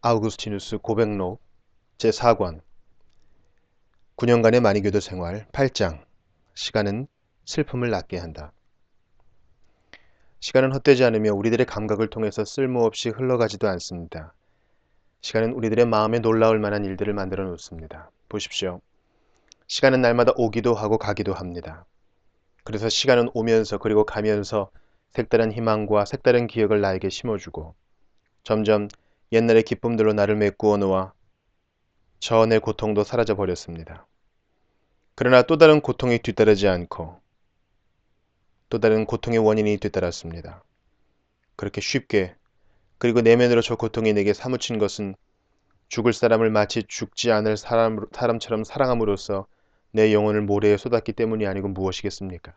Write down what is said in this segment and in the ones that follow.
아우구스티누스 고백록 제4권 9년간의 마니교도 생활 8장 시간은 슬픔을 낫게 한다. 시간은 헛되지 않으며 우리들의 감각을 통해서 쓸모없이 흘러가지도 않습니다. 시간은 우리들의 마음에 놀라울 만한 일들을 만들어 놓습니다. 보십시오. 시간은 날마다 오기도 하고 가기도 합니다. 그래서 시간은 오면서 그리고 가면서 색다른 희망과 색다른 기억을 나에게 심어주고 점점 옛날의 기쁨들로 나를 메꾸어 놓아 전의 고통도 사라져 버렸습니다. 그러나 또 다른 고통이 뒤따르지 않고 또 다른 고통의 원인이 뒤따랐습니다. 그렇게 쉽게 그리고 내면으로 저 고통이 내게 사무친 것은 죽을 사람을 마치 죽지 않을 사람, 사람처럼 사랑함으로써 내 영혼을 모래에 쏟았기 때문이 아니고 무엇이겠습니까?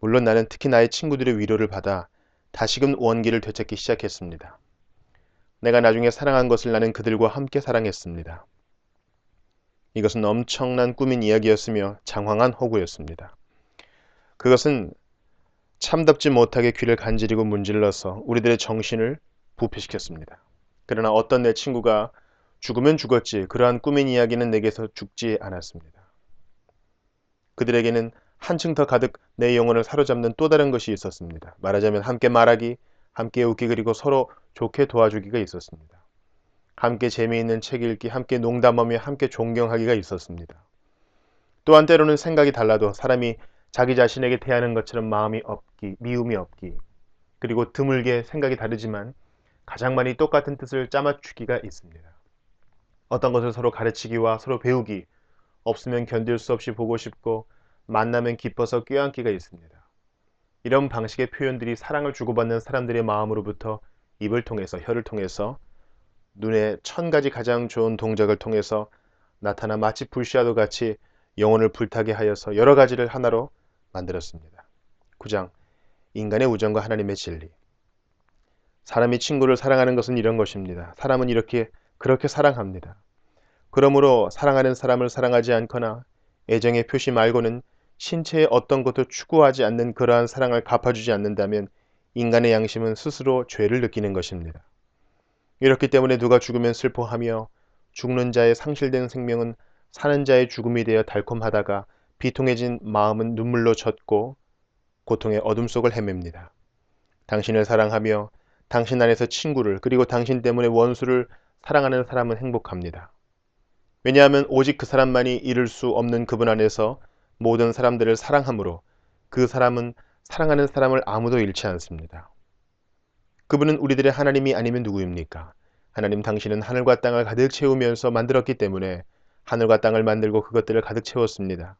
물론 나는 특히 나의 친구들의 위로를 받아 다시금 원기를 되찾기 시작했습니다. 내가 나중에 사랑한 것을 나는 그들과 함께 사랑했습니다. 이것은 엄청난 꾸민 이야기였으며 장황한 허구였습니다. 그것은 참답지 못하게 귀를 간지리고 문질러서 우리들의 정신을 부패시켰습니다. 그러나 어떤 내 친구가 죽으면 죽었지 그러한 꾸민 이야기는 내게서 죽지 않았습니다. 그들에게는 한층 더 가득 내 영혼을 사로잡는 또 다른 것이 있었습니다. 말하자면 함께 말하기, 함께 웃기 그리고 서로 좋게 도와주기가 있었습니다. 함께 재미있는 책 읽기, 함께 농담하며 함께 존경하기가 있었습니다. 또한 때로는 생각이 달라도 사람이 자기 자신에게 대하는 것처럼 마음이 없기, 미움이 없기, 그리고 드물게 생각이 다르지만 가장 많이 똑같은 뜻을 짜맞추기가 있습니다. 어떤 것을 서로 가르치기와 서로 배우기, 없으면 견딜 수 없이 보고 싶고 만나면 기뻐서 껴안기가 있습니다. 이런 방식의 표현들이 사랑을 주고받는 사람들의 마음으로부터 입을 통해서 혀를 통해서 눈에 천 가지 가장 좋은 동작을 통해서 나타나 마치 불씨와도 같이 영혼을 불타게 하여서 여러 가지를 하나로 만들었습니다. 9장 인간의 우정과 하나님의 진리 사람이 친구를 사랑하는 것은 이런 것입니다. 사람은 이렇게 그렇게 사랑합니다. 그러므로 사랑하는 사람을 사랑하지 않거나 애정의 표시 말고는 신체의 어떤 것도 추구하지 않는 그러한 사랑을 갚아주지 않는다면 인간의 양심은 스스로 죄를 느끼는 것입니다. 이렇기 때문에 누가 죽으면 슬퍼하며 죽는 자의 상실된 생명은 사는 자의 죽음이 되어 달콤하다가 비통해진 마음은 눈물로 젖고 고통의 어둠 속을 헤맵니다. 당신을 사랑하며 당신 안에서 친구를 그리고 당신 때문에 원수를 사랑하는 사람은 행복합니다. 왜냐하면 오직 그 사람만이 이룰 수 없는 그분 안에서 모든 사람들을 사랑함으로 그 사람은 사랑하는 사람을 아무도 잃지 않습니다. 그분은 우리들의 하나님이 아니면 누구입니까? 하나님 당신은 하늘과 땅을 가득 채우면서 만들었기 때문에 하늘과 땅을 만들고 그것들을 가득 채웠습니다.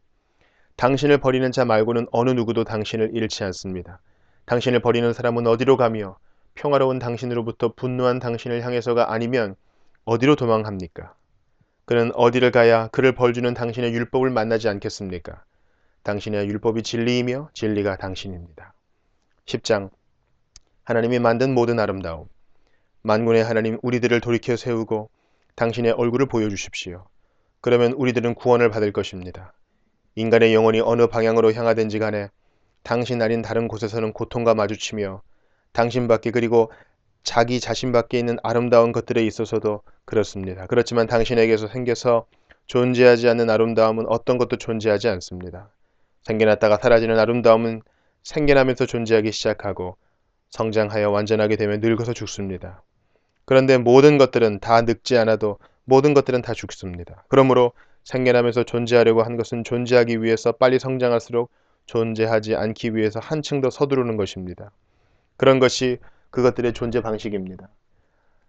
당신을 버리는 자 말고는 어느 누구도 당신을 잃지 않습니다. 당신을 버리는 사람은 어디로 가며 평화로운 당신으로부터 분노한 당신을 향해서가 아니면 어디로 도망합니까? 그는 어디를 가야 그를 벌주는 당신의 율법을 만나지 않겠습니까? 당신의 율법이 진리이며 진리가 당신입니다. 10장 하나님이 만든 모든 아름다움 만군의 하나님 우리들을 돌이켜 세우고 당신의 얼굴을 보여주십시오. 그러면 우리들은 구원을 받을 것입니다. 인간의 영혼이 어느 방향으로 향하든지 간에 당신 아닌 다른 곳에서는 고통과 마주치며 당신밖에 그리고 자기 자신 밖에 있는 아름다운 것들에 있어서도 그렇습니다. 그렇지만 당신에게서 생겨서 존재하지 않는 아름다움은 어떤 것도 존재하지 않습니다. 생겨났다가 사라지는 아름다움은 생겨나면서 존재하기 시작하고 성장하여 완전하게 되면 늙어서 죽습니다. 그런데 모든 것들은 다 늙지 않아도 모든 것들은 다 죽습니다. 그러므로 생겨나면서 존재하려고 한 것은 존재하기 위해서 빨리 성장할수록 존재하지 않기 위해서 한층 더 서두르는 것입니다. 그런 것이 그것들의 존재 방식입니다.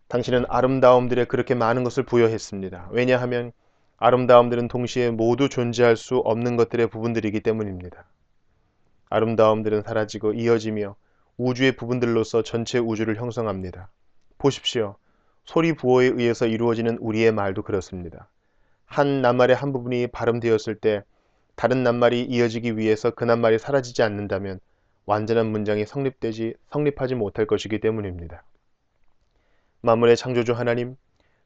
당신은 아름다움들에 그렇게 많은 것을 부여했습니다. 왜냐하면 아름다움들은 동시에 모두 존재할 수 없는 것들의 부분들이기 때문입니다. 아름다움들은 사라지고 이어지며 우주의 부분들로서 전체 우주를 형성합니다. 보십시오. 소리 부호에 의해서 이루어지는 우리의 말도 그렇습니다. 한 낱말의 한 부분이 발음되었을 때 다른 낱말이 이어지기 위해서 그 낱말이 사라지지 않는다면 완전한 문장이 성립되지 성립하지 못할 것이기 때문입니다. 만물의 창조주 하나님,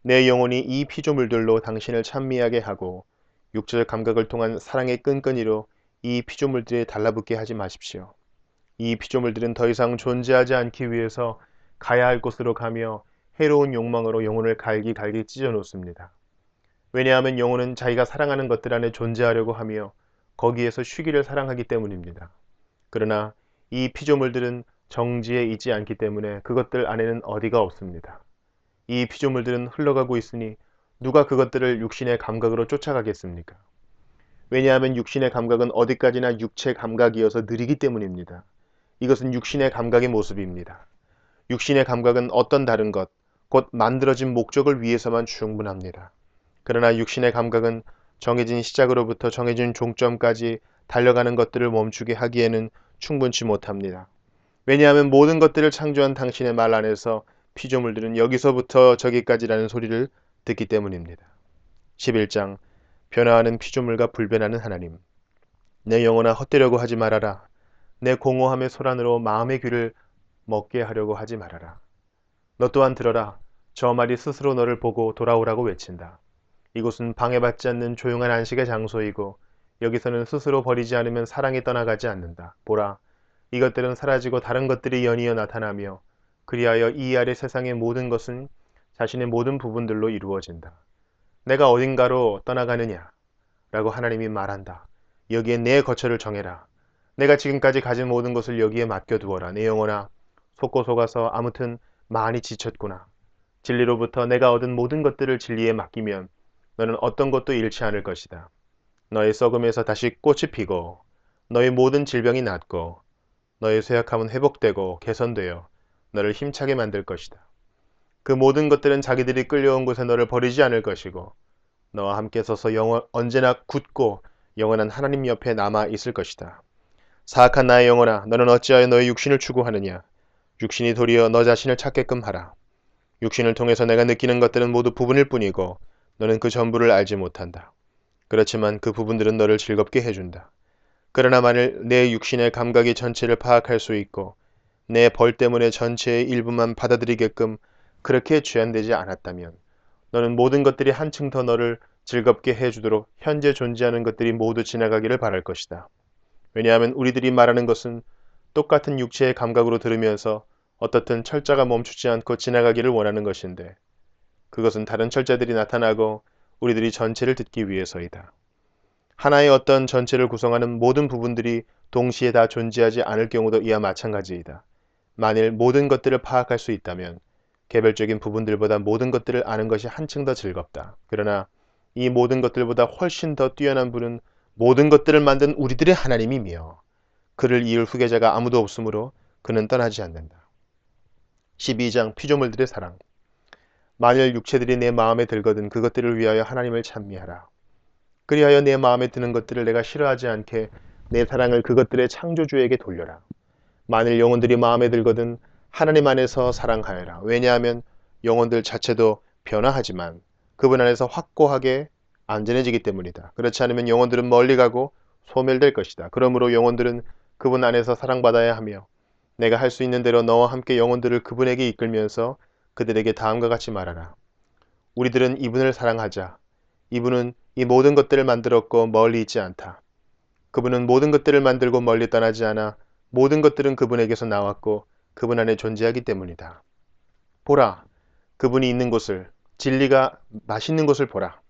내 영혼이 이 피조물들로 당신을 찬미하게 하고 육체적 감각을 통한 사랑의 끈끈이로 이 피조물들에 달라붙게 하지 마십시오. 이 피조물들은 더 이상 존재하지 않기 위해서 가야 할 곳으로 가며 해로운 욕망으로 영혼을 갈기갈기 찢어 놓습니다. 왜냐하면 영혼은 자기가 사랑하는 것들 안에 존재하려고 하며 거기에서 쉬기를 사랑하기 때문입니다. 그러나 이 피조물들은 정지에 있지 않기 때문에 그것들 안에는 어디가 없습니다. 이 피조물들은 흘러가고 있으니 누가 그것들을 육신의 감각으로 쫓아가겠습니까? 왜냐하면 육신의 감각은 어디까지나 육체 감각이어서 느리기 때문입니다. 이것은 육신의 감각의 모습입니다. 육신의 감각은 어떤 다른 것, 곧 만들어진 목적을 위해서만 충분합니다. 그러나 육신의 감각은 정해진 시작으로부터 정해진 종점까지 달려가는 것들을 멈추게 하기에는 충분치 못합니다. 왜냐하면 모든 것들을 창조한 당신의 말 안에서 피조물들은 여기서부터 저기까지라는 소리를 듣기 때문입니다. 11장 변화하는 피조물과 불변하는 하나님 내 영혼아 헛되려고 하지 말아라. 내 공허함의 소란으로 마음의 귀를 먹게 하려고 하지 말아라. 너 또한 들어라. 저 말이 스스로 너를 보고 돌아오라고 외친다. 이곳은 방해받지 않는 조용한 안식의 장소이고 여기서는 스스로 버리지 않으면 사랑이 떠나가지 않는다. 보라. 이것들은 사라지고 다른 것들이 연이어 나타나며 그리하여 이 아래 세상의 모든 것은 자신의 모든 부분들로 이루어진다. 내가 어딘가로 떠나가느냐? 라고 하나님이 말한다. 여기에 내 거처를 정해라. 내가 지금까지 가진 모든 것을 여기에 맡겨두어라. 내 영혼아, 속고 속아서 아무튼 많이 지쳤구나. 진리로부터 내가 얻은 모든 것들을 진리에 맡기면 너는 어떤 것도 잃지 않을 것이다. 너의 썩음에서 다시 꽃이 피고 너의 모든 질병이 낫고 너의 쇠약함은 회복되고 개선되어 너를 힘차게 만들 것이다. 그 모든 것들은 자기들이 끌려온 곳에 너를 버리지 않을 것이고 너와 함께 서서 영원, 언제나 굳고 영원한 하나님 옆에 남아 있을 것이다. 사악한 나의 영혼아 너는 어찌하여 너의 육신을 추구하느냐 육신이 도리어 너 자신을 찾게끔 하라. 육신을 통해서 내가 느끼는 것들은 모두 부분일 뿐이고 너는 그 전부를 알지 못한다. 그렇지만 그 부분들은 너를 즐겁게 해준다. 그러나 만일 내 육신의 감각이 전체를 파악할 수 있고 내 벌 때문에 전체의 일부만 받아들이게끔 그렇게 죄안되지 않았다면 너는 모든 것들이 한층 더 너를 즐겁게 해주도록 현재 존재하는 것들이 모두 지나가기를 바랄 것이다. 왜냐하면 우리들이 말하는 것은 똑같은 육체의 감각으로 들으면서 어떻든 철자가 멈추지 않고 지나가기를 원하는 것인데 그것은 다른 철자들이 나타나고 우리들이 전체를 듣기 위해서이다. 하나의 어떤 전체를 구성하는 모든 부분들이 동시에 다 존재하지 않을 경우도 이와 마찬가지이다. 만일 모든 것들을 파악할 수 있다면 개별적인 부분들보다 모든 것들을 아는 것이 한층 더 즐겁다. 그러나 이 모든 것들보다 훨씬 더 뛰어난 분은 모든 것들을 만든 우리들의 하나님이며 그를 이을 후계자가 아무도 없으므로 그는 떠나지 않는다. 12장 피조물들의 사랑 만일 육체들이 내 마음에 들거든 그것들을 위하여 하나님을 찬미하라. 그리하여 내 마음에 드는 것들을 내가 싫어하지 않게 내 사랑을 그것들의 창조주에게 돌려라. 만일 영혼들이 마음에 들거든 하나님 안에서 사랑하여라. 왜냐하면 영혼들 자체도 변화하지만 그분 안에서 확고하게 안전해지기 때문이다. 그렇지 않으면 영혼들은 멀리 가고 소멸될 것이다. 그러므로 영혼들은 그분 안에서 사랑받아야 하며 내가 할 수 있는 대로 너와 함께 영혼들을 그분에게 이끌면서 그들에게 다음과 같이 말하라. 우리들은 이분을 사랑하자. 이분은 이 모든 것들을 만들었고 멀리 있지 않다. 그분은 모든 것들을 만들고 멀리 떠나지 않아 모든 것들은 그분에게서 나왔고 그분 안에 존재하기 때문이다. 보라, 그분이 있는 곳을, 진리가 맛있는 곳을 보라.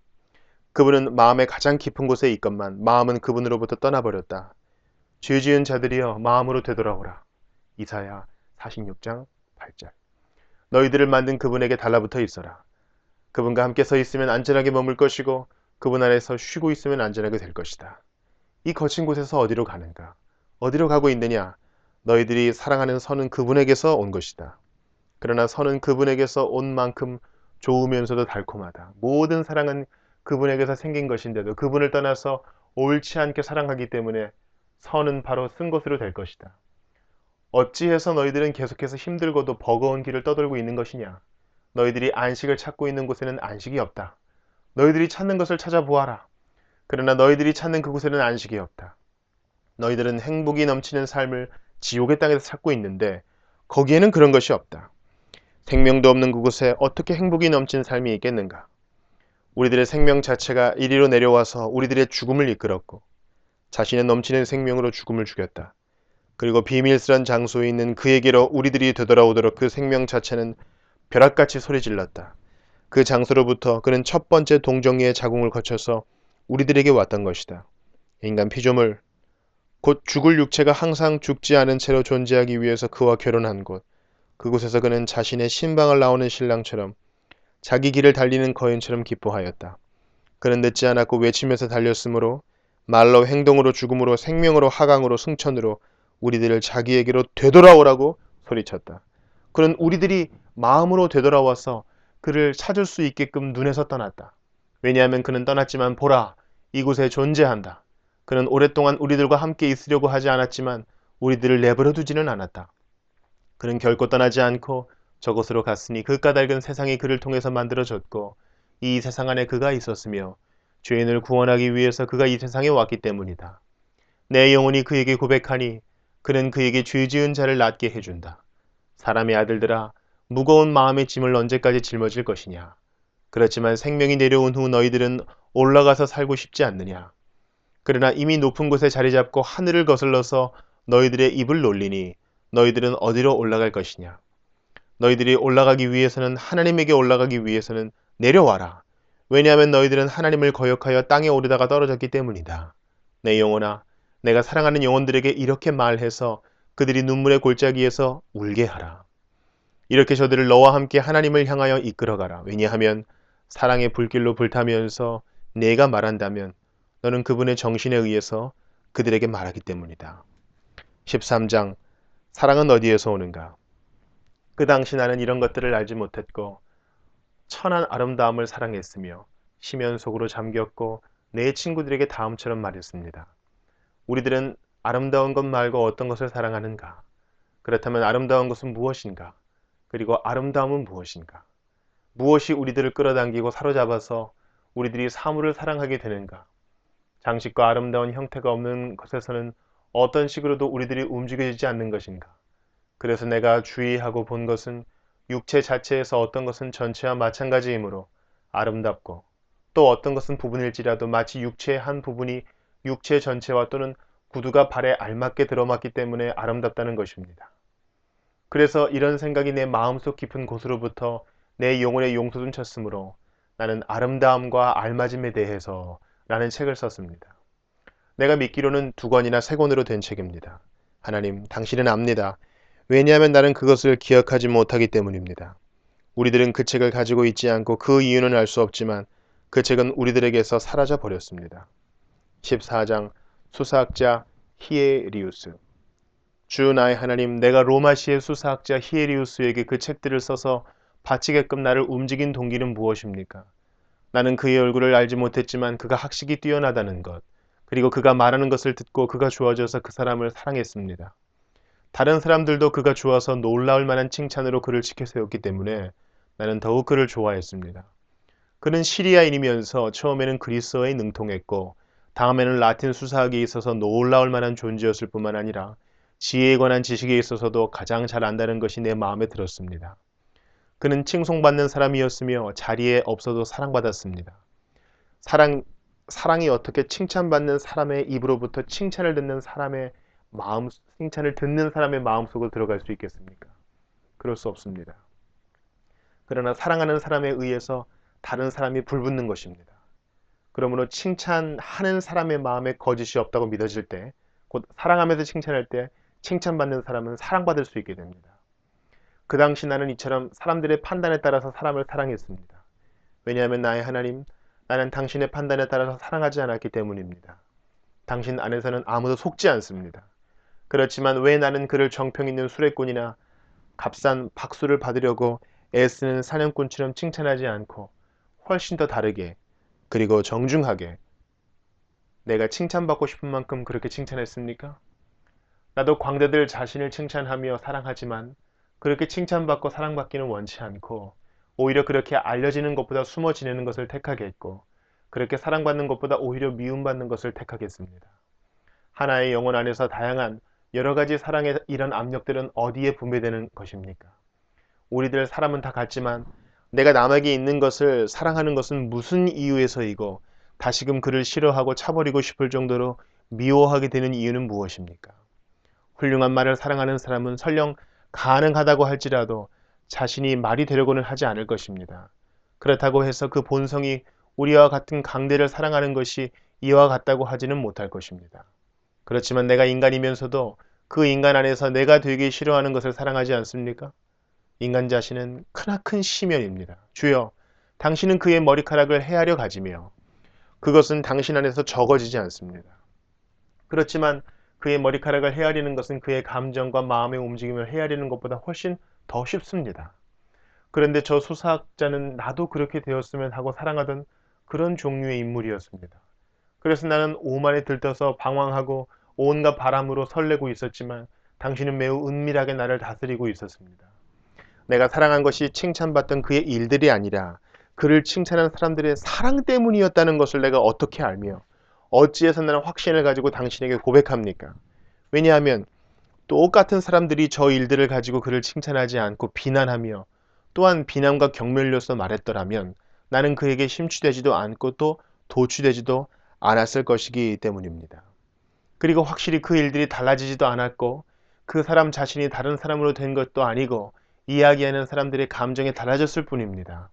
그분은 마음의 가장 깊은 곳에 있건만 마음은 그분으로부터 떠나버렸다. 죄 지은 자들이여 마음으로 되돌아오라. 이사야 46장 8절 너희들을 만든 그분에게 달라붙어 있어라. 그분과 함께 서 있으면 안전하게 머물 것이고 그분 안에서 쉬고 있으면 안전하게 될 것이다. 이 거친 곳에서 어디로 가는가? 어디로 가고 있느냐? 너희들이 사랑하는 선은 그분에게서 온 것이다. 그러나 선은 그분에게서 온 만큼 좋으면서도 달콤하다. 모든 사랑은 그분에게서 생긴 것인데도 그분을 떠나서 옳지 않게 사랑하기 때문에 선은 바로 쓴 것으로 될 것이다. 어찌해서 너희들은 계속해서 힘들고도 버거운 길을 떠돌고 있는 것이냐? 너희들이 안식을 찾고 있는 곳에는 안식이 없다. 너희들이 찾는 것을 찾아보아라. 그러나 너희들이 찾는 그곳에는 안식이 없다. 너희들은 행복이 넘치는 삶을 지옥의 땅에서 찾고 있는데 거기에는 그런 것이 없다. 생명도 없는 그곳에 어떻게 행복이 넘친 삶이 있겠는가? 우리들의 생명 자체가 이리로 내려와서 우리들의 죽음을 이끌었고 자신의 넘치는 생명으로 죽음을 죽였다. 그리고 비밀스런 장소에 있는 그에게로 우리들이 되돌아오도록 그 생명 자체는 벼락같이 소리질렀다. 그 장소로부터 그는 첫 번째 동정리의 자궁을 거쳐서 우리들에게 왔던 것이다. 인간 피조물, 곧 죽을 육체가 항상 죽지 않은 채로 존재하기 위해서 그와 결혼한 곳. 그곳에서 그는 자신의 신방을 나오는 신랑처럼 자기 길을 달리는 거인처럼 기뻐하였다. 그는 늦지 않았고 외치면서 달렸으므로 말로 행동으로 죽음으로 생명으로 하강으로 승천으로 우리들을 자기에게로 되돌아오라고 소리쳤다. 그는 우리들이 마음으로 되돌아와서 그를 찾을 수 있게끔 눈에서 떠났다. 왜냐하면 그는 떠났지만 보라 이곳에 존재한다. 그는 오랫동안 우리들과 함께 있으려고 하지 않았지만 우리들을 내버려 두지는 않았다. 그는 결코 떠나지 않고 저곳으로 갔으니 그 까닭은 세상이 그를 통해서 만들어졌고 이 세상 안에 그가 있었으며 죄인을 구원하기 위해서 그가 이 세상에 왔기 때문이다. 내 영혼이 그에게 고백하니 그는 그에게 죄 지은 자를 낫게 해준다. 사람의 아들들아 무거운 마음의 짐을 언제까지 짊어질 것이냐. 그렇지만 생명이 내려온 후 너희들은 올라가서 살고 싶지 않느냐. 그러나 이미 높은 곳에 자리 잡고 하늘을 거슬러서 너희들의 입을 놀리니 너희들은 어디로 올라갈 것이냐. 너희들이 올라가기 위해서는 하나님에게 올라가기 위해서는 내려와라. 왜냐하면 너희들은 하나님을 거역하여 땅에 오르다가 떨어졌기 때문이다. 내 영혼아, 내가 사랑하는 영혼들에게 이렇게 말해서 그들이 눈물의 골짜기에서 울게 하라. 이렇게 저들을 너와 함께 하나님을 향하여 이끌어가라. 왜냐하면 사랑의 불길로 불타면서 내가 말한다면 너는 그분의 정신에 의해서 그들에게 말하기 때문이다. 13장 사랑은 어디에서 오는가? 그 당시 나는 이런 것들을 알지 못했고 천한 아름다움을 사랑했으며 심연 속으로 잠겼고 내 친구들에게 다음처럼 말했습니다. 우리들은 아름다운 것 말고 어떤 것을 사랑하는가? 그렇다면 아름다운 것은 무엇인가? 그리고 아름다움은 무엇인가? 무엇이 우리들을 끌어당기고 사로잡아서 우리들이 사물을 사랑하게 되는가? 장식과 아름다운 형태가 없는 것에서는 어떤 식으로도 우리들이 움직여지지 않는 것인가? 그래서 내가 주의하고 본 것은 육체 자체에서 어떤 것은 전체와 마찬가지이므로 아름답고 또 어떤 것은 부분일지라도 마치 육체의 한 부분이 육체 전체와 또는 구두가 발에 알맞게 들어맞기 때문에 아름답다는 것입니다. 그래서 이런 생각이 내 마음속 깊은 곳으로부터 내 영혼의 용솟음 쳤으므로 나는 아름다움과 알맞음에 대해서 라는 책을 썼습니다. 내가 믿기로는 두 권이나 세 권으로 된 책입니다. 하나님, 당신은 압니다. 왜냐하면 나는 그것을 기억하지 못하기 때문입니다. 우리들은 그 책을 가지고 있지 않고 그 이유는 알 수 없지만 그 책은 우리들에게서 사라져 버렸습니다. 14장 수사학자 히에리우스 주 나의 하나님 내가 로마시의 수사학자 히에리우스에게 그 책들을 써서 바치게끔 나를 움직인 동기는 무엇입니까? 나는 그의 얼굴을 알지 못했지만 그가 학식이 뛰어나다는 것, 그리고 그가 말하는 것을 듣고 그가 좋아져서 그 사람을 사랑했습니다. 다른 사람들도 그가 좋아서 놀라울 만한 칭찬으로 그를 지켜세웠기 때문에 나는 더욱 그를 좋아했습니다. 그는 시리아인이면서 처음에는 그리스어에 능통했고 다음에는 라틴 수사학에 있어서 놀라울 만한 존재였을 뿐만 아니라 지혜에 관한 지식에 있어서도 가장 잘 안다는 것이 내 마음에 들었습니다. 그는 칭송받는 사람이었으며 자리에 없어도 사랑받았습니다. 사랑, 사랑이 어떻게 칭찬받는 사람의 입으로부터 칭찬을 듣는 사람의 마음, 칭찬을 듣는 사람의 마음속으로 들어갈 수 있겠습니까? 그럴 수 없습니다. 그러나 사랑하는 사람에 의해서 다른 사람이 불붙는 것입니다. 그러므로 칭찬하는 사람의 마음에 거짓이 없다고 믿어질 때, 곧 사랑하면서 칭찬할 때 칭찬받는 사람은 사랑받을 수 있게 됩니다. 그 당시 나는 이처럼 사람들의 판단에 따라서 사람을 사랑했습니다. 왜냐하면 나의 하나님, 나는 당신의 판단에 따라서 사랑하지 않았기 때문입니다. 당신 안에서는 아무도 속지 않습니다. 그렇지만 왜 나는 그를 정평 있는 수레꾼이나 값싼 박수를 받으려고 애쓰는 사냥꾼처럼 칭찬하지 않고 훨씬 더 다르게 그리고 정중하게 내가 칭찬받고 싶은 만큼 그렇게 칭찬했습니까? 나도 광대들 자신을 칭찬하며 사랑하지만 그렇게 칭찬받고 사랑받기는 원치 않고 오히려 그렇게 알려지는 것보다 숨어 지내는 것을 택하겠고 그렇게 사랑받는 것보다 오히려 미움받는 것을 택하겠습니다. 하나의 영혼 안에서 다양한 여러 가지 사랑의 이런 압력들은 어디에 분배되는 것입니까? 우리들 사람은 다 같지만 내가 남에게 있는 것을 사랑하는 것은 무슨 이유에서이고 다시금 그를 싫어하고 차버리고 싶을 정도로 미워하게 되는 이유는 무엇입니까? 훌륭한 말을 사랑하는 사람은 설령 가능하다고 할지라도 자신이 말이 되려고는 하지 않을 것입니다. 그렇다고 해서 그 본성이 우리와 같은 강대를 사랑하는 것이 이와 같다고 하지는 못할 것입니다. 그렇지만 내가 인간이면서도 그 인간 안에서 내가 되기 싫어하는 것을 사랑하지 않습니까? 인간 자신은 크나큰 시면입니다. 주여, 당신은 그의 머리카락을 헤아려 가지며 그것은 당신 안에서 적어지지 않습니다. 그렇지만 그의 머리카락을 헤아리는 것은 그의 감정과 마음의 움직임을 헤아리는 것보다 훨씬 더 쉽습니다. 그런데 저 수사학자는 나도 그렇게 되었으면 하고 사랑하던 그런 종류의 인물이었습니다. 그래서 나는 오만에 들떠서 방황하고 온갖 바람으로 설레고 있었지만 당신은 매우 은밀하게 나를 다스리고 있었습니다. 내가 사랑한 것이 칭찬받던 그의 일들이 아니라 그를 칭찬한 사람들의 사랑 때문이었다는 것을 내가 어떻게 알며 어찌해서 나는 확신을 가지고 당신에게 고백합니까? 왜냐하면 똑같은 사람들이 저 일들을 가지고 그를 칭찬하지 않고 비난하며 또한 비난과 경멸로서 말했더라면 나는 그에게 심취되지도 않고 또 도취되지도 않았을 것이기 때문입니다. 그리고 확실히 그 일들이 달라지지도 않았고 그 사람 자신이 다른 사람으로 된 것도 아니고 이야기하는 사람들의 감정이 달라졌을 뿐입니다.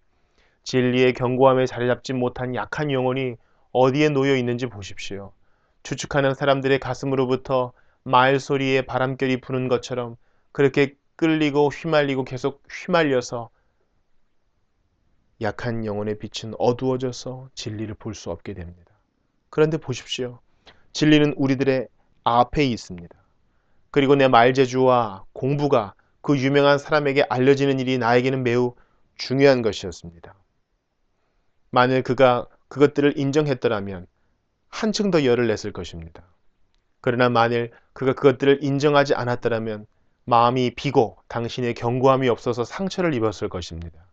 진리의 견고함에 자리 잡지 못한 약한 영혼이 어디에 놓여 있는지 보십시오. 추측하는 사람들의 가슴으로부터 말 소리에 바람결이 부는 것처럼 그렇게 끌리고 휘말리고 계속 휘말려서 약한 영혼의 빛은 어두워져서 진리를 볼 수 없게 됩니다. 그런데 보십시오. 진리는 우리들의 앞에 있습니다. 그리고 내 말재주와 공부가 그 유명한 사람에게 알려지는 일이 나에게는 매우 중요한 것이었습니다. 만일 그가 그것들을 인정했더라면 한층 더 열을 냈을 것입니다. 그러나 만일 그가 그것들을 인정하지 않았더라면 마음이 비고 당신의 견고함이 없어서 상처를 입었을 것입니다.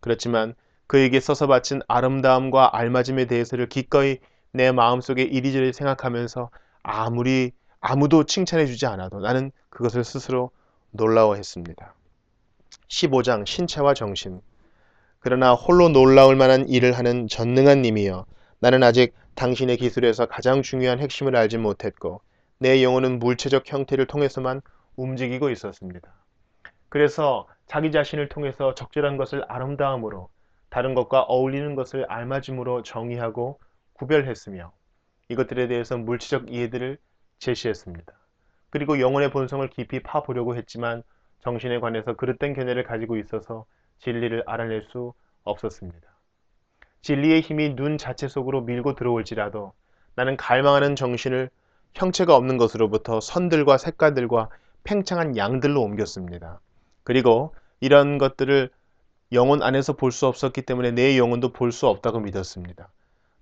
그렇지만 그에게 써서 바친 아름다움과 알맞음에 대해서를 기꺼이 내 마음속에 이리저리 생각하면서 아무리 아무도 칭찬해 주지 않아도 나는 그것을 스스로 놀라워했습니다. 15장 신체와 정신 그러나 홀로 놀라울 만한 일을 하는 전능한 님이여 나는 아직 당신의 기술에서 가장 중요한 핵심을 알지 못했고 내 영혼은 물체적 형태를 통해서만 움직이고 있었습니다. 그래서 자기 자신을 통해서 적절한 것을 아름다움으로 다른 것과 어울리는 것을 알맞음으로 정의하고 구별했으며 이것들에 대해서 물질적 이해들을 제시했습니다. 그리고 영혼의 본성을 깊이 파보려고 했지만 정신에 관해서 그릇된 견해를 가지고 있어서 진리를 알아낼 수 없었습니다. 진리의 힘이 눈 자체 속으로 밀고 들어올지라도 나는 갈망하는 정신을 형체가 없는 것으로부터 선들과 색깔들과 팽창한 양들로 옮겼습니다. 그리고 이런 것들을 영혼 안에서 볼 수 없었기 때문에 내 영혼도 볼 수 없다고 믿었습니다.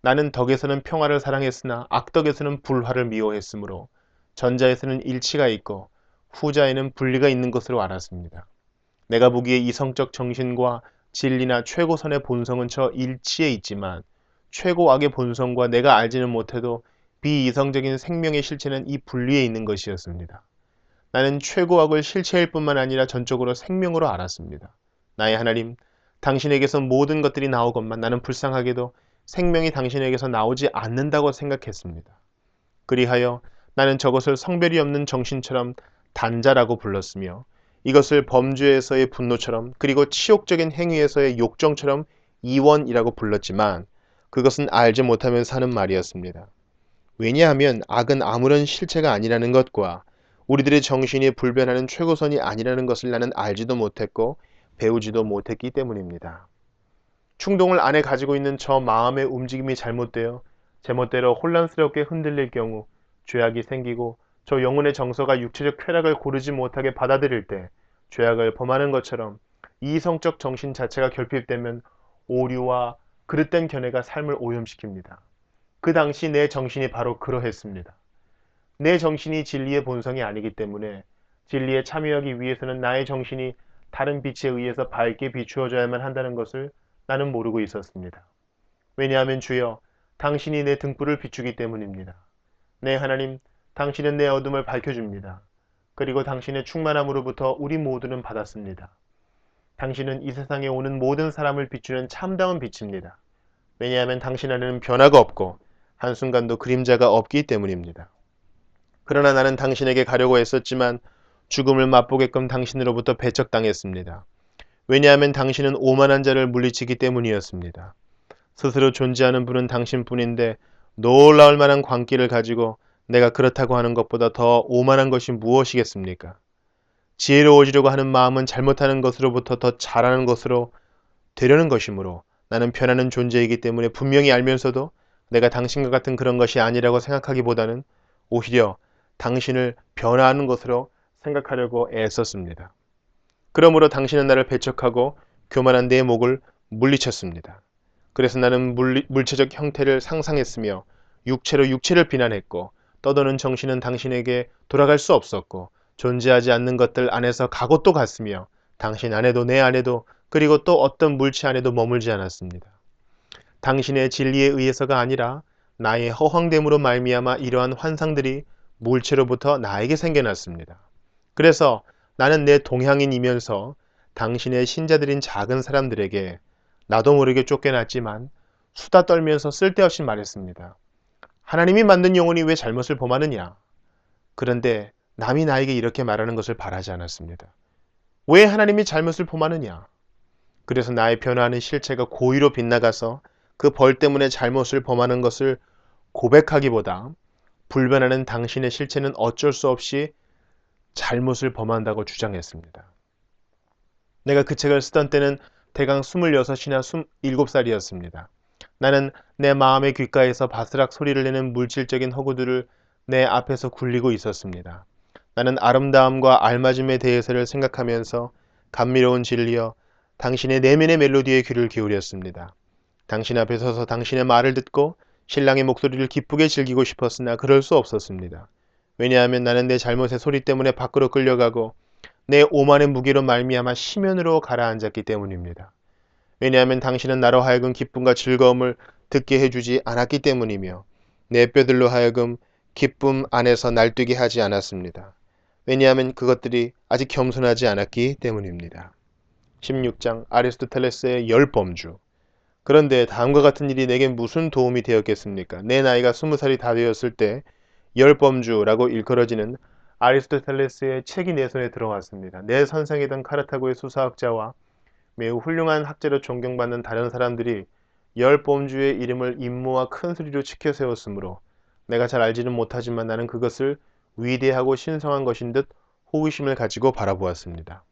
나는 덕에서는 평화를 사랑했으나 악덕에서는 불화를 미워했으므로 전자에서는 일치가 있고 후자에는 분리가 있는 것으로 알았습니다. 내가 보기에 이성적 정신과 진리나 최고선의 본성은 저 일치에 있지만 최고악의 본성과 내가 알지는 못해도 비이성적인 생명의 실체는 이 분리에 있는 것이었습니다. 나는 최고악을 실체일 뿐만 아니라 전적으로 생명으로 알았습니다. 나의 하나님, 당신에게서 모든 것들이 나오건만 나는 불쌍하게도 생명이 당신에게서 나오지 않는다고 생각했습니다. 그리하여 나는 저것을 성별이 없는 정신처럼 단자라고 불렀으며 이것을 범죄에서의 분노처럼 그리고 치욕적인 행위에서의 욕정처럼 이원이라고 불렀지만 그것은 알지 못하면서 하는 말이었습니다. 왜냐하면 악은 아무런 실체가 아니라는 것과 우리들의 정신이 불변하는 최고선이 아니라는 것을 나는 알지도 못했고 배우지도 못했기 때문입니다. 충동을 안에 가지고 있는 저 마음의 움직임이 잘못되어 제멋대로 혼란스럽게 흔들릴 경우 죄악이 생기고 저 영혼의 정서가 육체적 쾌락을 고르지 못하게 받아들일 때 죄악을 범하는 것처럼 이성적 정신 자체가 결핍되면 오류와 그릇된 견해가 삶을 오염시킵니다. 그 당시 내 정신이 바로 그러했습니다. 내 정신이 진리의 본성이 아니기 때문에 진리에 참여하기 위해서는 나의 정신이 다른 빛에 의해서 밝게 비추어져야만 한다는 것을 나는 모르고 있었습니다. 왜냐하면 주여, 당신이 내 등불을 비추기 때문입니다. 네, 하나님, 당신은 내 어둠을 밝혀줍니다. 그리고 당신의 충만함으로부터 우리 모두는 받았습니다. 당신은 이 세상에 오는 모든 사람을 비추는 참다운 빛입니다. 왜냐하면 당신 안에는 변화가 없고 한순간도 그림자가 없기 때문입니다. 그러나 나는 당신에게 가려고 했었지만 죽음을 맛보게끔 당신으로부터 배척당했습니다. 왜냐하면 당신은 오만한 자를 물리치기 때문이었습니다. 스스로 존재하는 분은 당신뿐인데 놀라울 만한 광기를 가지고 내가 그렇다고 하는 것보다 더 오만한 것이 무엇이겠습니까? 지혜로워지려고 하는 마음은 잘못하는 것으로부터 더 잘하는 것으로 되려는 것이므로 나는 변하는 존재이기 때문에 분명히 알면서도 내가 당신과 같은 그런 것이 아니라고 생각하기보다는 오히려 당신을 변화하는 것으로 생각하려고 애썼습니다. 그러므로 당신은 나를 배척하고 교만한 내 목을 물리쳤습니다. 그래서 나는 물리, 물체적 형태를 상상했으며 육체로 육체를 비난했고 떠도는 정신은 당신에게 돌아갈 수 없었고 존재하지 않는 것들 안에서 가고 또 갔으며 당신 안에도 내 안에도 그리고 또 어떤 물체 안에도 머물지 않았습니다. 당신의 진리에 의해서가 아니라 나의 허황됨으로 말미암아 이러한 환상들이 물체로부터 나에게 생겨났습니다. 그래서 나는 내 동향인이면서 당신의 신자들인 작은 사람들에게 나도 모르게 쫓겨났지만 수다 떨면서 쓸데없이 말했습니다. 하나님이 만든 영혼이 왜 잘못을 범하느냐? 그런데 남이 나에게 이렇게 말하는 것을 바라지 않았습니다. 왜 하나님이 잘못을 범하느냐? 그래서 나의 변화하는 실체가 고의로 빗나가서 그 벌 때문에 잘못을 범하는 것을 고백하기보다 불변하는 당신의 실체는 어쩔 수 없이 잘못을 범한다고 주장했습니다. 내가 그 책을 쓰던 때는 대강 26이나 27살이었습니다. 나는 내 마음의 귓가에서 바스락 소리를 내는 물질적인 허구들을 내 앞에서 굴리고 있었습니다. 나는 아름다움과 알맞음에 대해서를 생각하면서 감미로운 진리여 당신의 내면의 멜로디에 귀를 기울였습니다. 당신 앞에 서서 당신의 말을 듣고 신랑의 목소리를 기쁘게 즐기고 싶었으나 그럴 수 없었습니다. 왜냐하면 나는 내 잘못의 소리 때문에 밖으로 끌려가고 내 오만의 무게로 말미암아 심연으로 가라앉았기 때문입니다. 왜냐하면 당신은 나로 하여금 기쁨과 즐거움을 듣게 해주지 않았기 때문이며 내 뼈들로 하여금 기쁨 안에서 날뛰게 하지 않았습니다. 왜냐하면 그것들이 아직 겸손하지 않았기 때문입니다. 16장 아리스토텔레스의 열 범주 그런데 다음과 같은 일이 내게 무슨 도움이 되었겠습니까? 내 나이가 20살이 다 되었을 때 열범주라고 일컬어지는 아리스토텔레스의 책이 내 손에 들어왔습니다. 내 선생이던 카르타고의 수사학자와 매우 훌륭한 학자로 존경받는 다른 사람들이 열 범주의 이름을 임무와 큰 소리로 치켜 세웠으므로 내가 잘 알지는 못하지만 나는 그것을 위대하고 신성한 것인 듯 호기심을 가지고 바라보았습니다.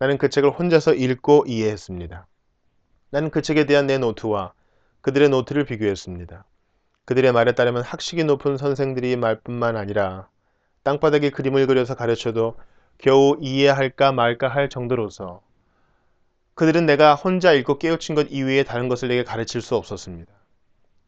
나는 그 책을 혼자서 읽고 이해했습니다. 나는 그 책에 대한 내 노트와 그들의 노트를 비교했습니다. 그들의 말에 따르면 학식이 높은 선생들이 말뿐만 아니라 땅바닥에 그림을 그려서 가르쳐도 겨우 이해할까 말까 할 정도로서 그들은 내가 혼자 읽고 깨우친 것 이외에 다른 것을 내게 가르칠 수 없었습니다.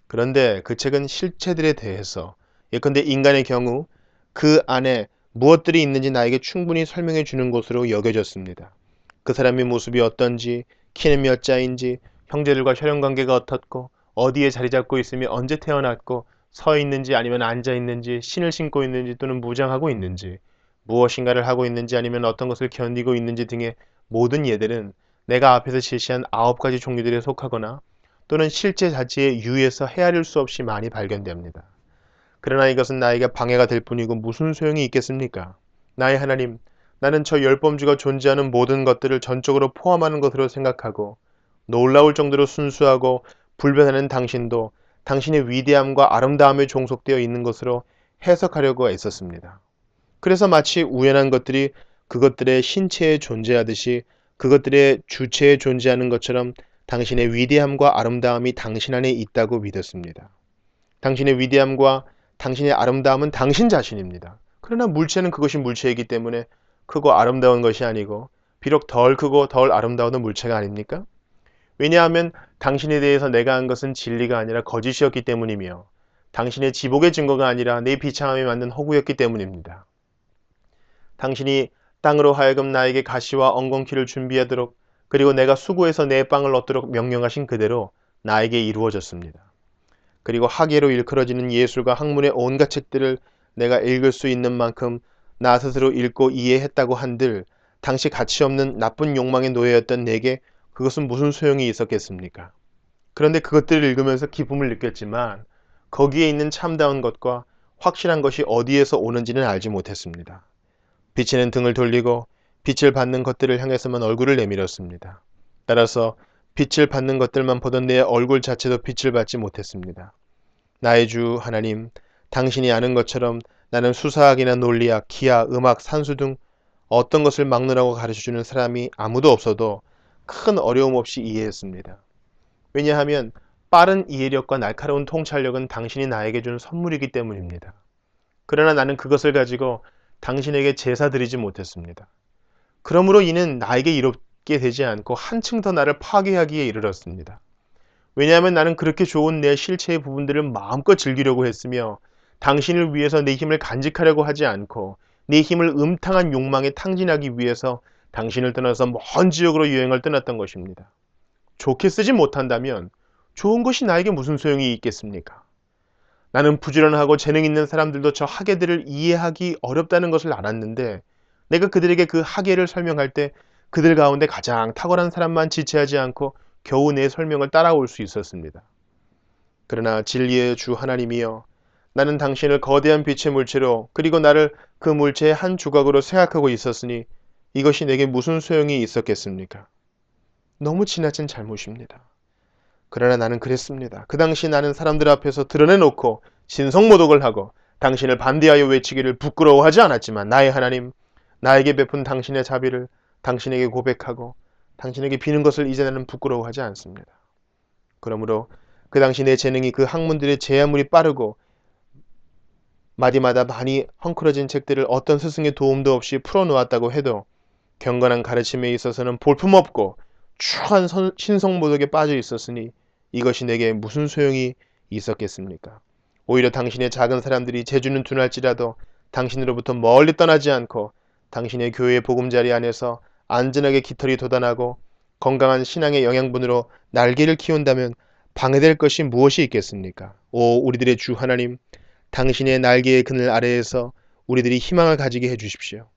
그런데 그 책은 실체들에 대해서 예컨대 인간의 경우 그 안에 무엇들이 있는지 나에게 충분히 설명해 주는 것으로 여겨졌습니다. 그 사람의 모습이 어떤지, 키는 몇 자인지, 형제들과 혈연 관계가 어떻고, 어디에 자리 잡고 있으며 언제 태어났고 서 있는지 아니면 앉아 있는지 신을 신고 있는지 또는 무장하고 있는지 무엇인가를 하고 있는지 아니면 어떤 것을 견디고 있는지 등의 모든 예들은 내가 앞에서 제시한 아홉 가지 종류들에 속하거나 또는 실제 자체의 유에서 헤아릴 수 없이 많이 발견됩니다. 그러나 이것은 나에게 방해가 될 뿐이고 무슨 소용이 있겠습니까? 나의 하나님, 나는 저 열범주가 존재하는 모든 것들을 전적으로 포함하는 것으로 생각하고 놀라울 정도로 순수하고 불변하는 당신도 당신의 위대함과 아름다움에 종속되어 있는 것으로 해석하려고 애썼습니다. 그래서 마치 우연한 것들이 그것들의 신체에 존재하듯이 그것들의 주체에 존재하는 것처럼 당신의 위대함과 아름다움이 당신 안에 있다고 믿었습니다. 당신의 위대함과 당신의 아름다움은 당신 자신입니다. 그러나 물체는 그것이 물체이기 때문에 크고 아름다운 것이 아니고 비록 덜 크고 덜 아름다운 물체가 아닙니까? 왜냐하면 당신에 대해서 내가 한 것은 진리가 아니라 거짓이었기 때문이며 당신의 지복의 증거가 아니라 내 비참함에 맞는 허구였기 때문입니다. 당신이 땅으로 하여금 나에게 가시와 엉겅퀴를 준비하도록 그리고 내가 수고해서 내 빵을 얻도록 명령하신 그대로 나에게 이루어졌습니다. 그리고 학예로 일컬어지는 예술과 학문의 온갖 책들을 내가 읽을 수 있는 만큼 나 스스로 읽고 이해했다고 한들 당시 가치 없는 나쁜 욕망의 노예였던 내게 그것은 무슨 소용이 있었겠습니까? 그런데 그것들을 읽으면서 기쁨을 느꼈지만 거기에 있는 참다운 것과 확실한 것이 어디에서 오는지는 알지 못했습니다. 비치는 등을 돌리고 빛을 받는 것들을 향해서만 얼굴을 내밀었습니다. 따라서 빛을 받는 것들만 보던 내 얼굴 자체도 빛을 받지 못했습니다. 나의 주 하나님, 당신이 아는 것처럼 나는 수사학이나 논리학, 기하, 음악, 산수 등 어떤 것을 막느라고 가르쳐주는 사람이 아무도 없어도 큰 어려움 없이 이해했습니다. 왜냐하면 빠른 이해력과 날카로운 통찰력은 당신이 나에게 준 선물이기 때문입니다. 그러나 나는 그것을 가지고 당신에게 제사 드리지 못했습니다. 그러므로 이는 나에게 이롭게 되지 않고 한층 더 나를 파괴하기에 이르렀습니다. 왜냐하면 나는 그렇게 좋은 내 실체의 부분들을 마음껏 즐기려고 했으며 당신을 위해서 내 힘을 간직하려고 하지 않고 내 힘을 음탕한 욕망에 탕진하기 위해서 당신을 떠나서 먼 지역으로 여행을 떠났던 것입니다. 좋게 쓰지 못한다면 좋은 것이 나에게 무슨 소용이 있겠습니까? 나는 부지런하고 재능 있는 사람들도 저 학예들을 이해하기 어렵다는 것을 알았는데 내가 그들에게 그 학예를 설명할 때 그들 가운데 가장 탁월한 사람만 지체하지 않고 겨우 내 설명을 따라올 수 있었습니다. 그러나 진리의 주 하나님이여 나는 당신을 거대한 빛의 물체로 그리고 나를 그 물체의 한 조각으로 생각하고 있었으니 이것이 내게 무슨 소용이 있었겠습니까? 너무 지나친 잘못입니다. 그러나 나는 그랬습니다. 그 당시 나는 사람들 앞에서 드러내놓고 신성모독을 하고 당신을 반대하여 외치기를 부끄러워하지 않았지만 나의 하나님, 나에게 베푼 당신의 자비를 당신에게 고백하고 당신에게 비는 것을 이제 나는 부끄러워하지 않습니다. 그러므로 그 당시 내 재능이 그 학문들의 제야물이 빠르고 마디마다 많이 헝클어진 책들을 어떤 스승의 도움도 없이 풀어놓았다고 해도 경건한 가르침에 있어서는 볼품없고 추한 신성모독에 빠져 있었으니 이것이 내게 무슨 소용이 있었겠습니까? 오히려 당신의 작은 사람들이 재주는 둔할지라도 당신으로부터 멀리 떠나지 않고 당신의 교회의 보금자리 안에서 안전하게 깃털이 돋아나고 건강한 신앙의 영양분으로 날개를 키운다면 방해될 것이 무엇이 있겠습니까? 오 우리들의 주 하나님 당신의 날개의 그늘 아래에서 우리들이 희망을 가지게 해주십시오.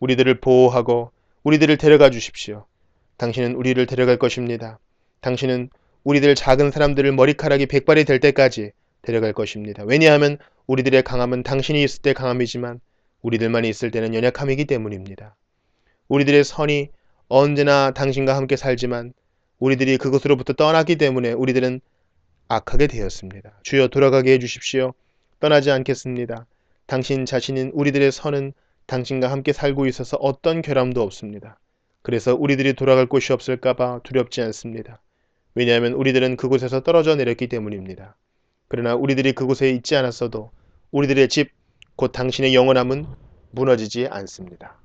우리들을 보호하고 우리들을 데려가 주십시오. 당신은 우리를 데려갈 것입니다. 당신은 우리들 작은 사람들을 머리카락이 백발이 될 때까지 데려갈 것입니다. 왜냐하면 우리들의 강함은 당신이 있을 때 강함이지만 우리들만 있을 때는 연약함이기 때문입니다. 우리들의 선이 언제나 당신과 함께 살지만 우리들이 그것으로부터 떠났기 때문에 우리들은 악하게 되었습니다. 주여 돌아가게 해주십시오. 떠나지 않겠습니다. 당신 자신인 우리들의 선은 당신과 함께 살고 있어서 어떤 결함도 없습니다. 그래서 우리들이 돌아갈 곳이 없을까봐 두렵지 않습니다. 왜냐하면 우리들은 그곳에서 떨어져 내렸기 때문입니다. 그러나 우리들이 그곳에 있지 않았어도 우리들의 집, 곧 당신의 영원함은 무너지지 않습니다.